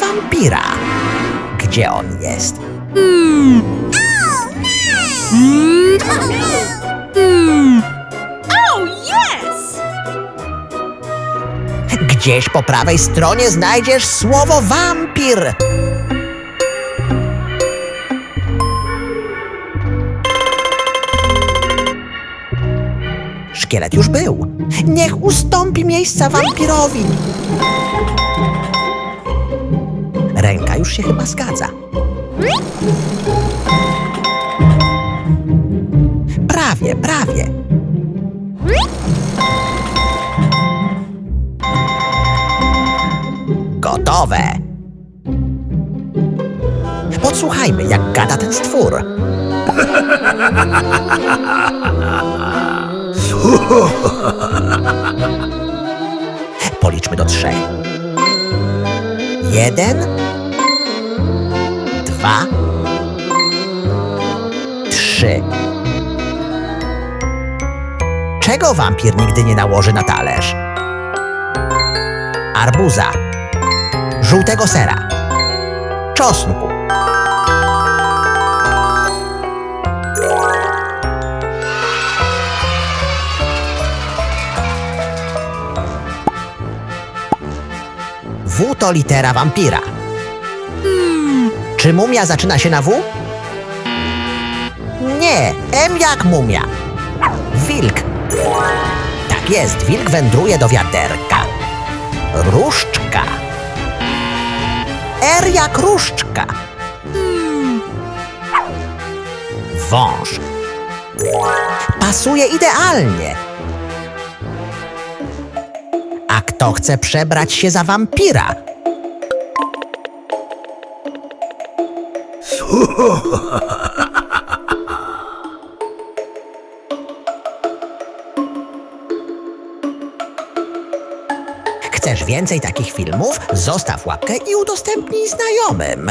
wampira. Gdzie on jest? Oh, yes! Gdzieś po prawej stronie znajdziesz słowo wampir. Szkielet już był. Niech ustąpi miejsca wampirowi. Już się chyba zgadza. Prawie, prawie. Gotowe. Podsłuchajmy, jak gada ten stwór. Policzmy do trzech. Jeden, dwa, trzy. Czego wampir nigdy nie nałoży na talerz? Arbuza, żółtego sera, czosnku. W to litera wampira. Czy mumia zaczyna się na W? Nie, M jak mumia. Wilk. Tak jest, wilk wędruje do wiaderka. Różdżka. R jak różdżka. Wąż. Pasuje idealnie. A kto chce przebrać się za wampira? Chcesz więcej takich filmów? Zostaw łapkę i udostępnij znajomym.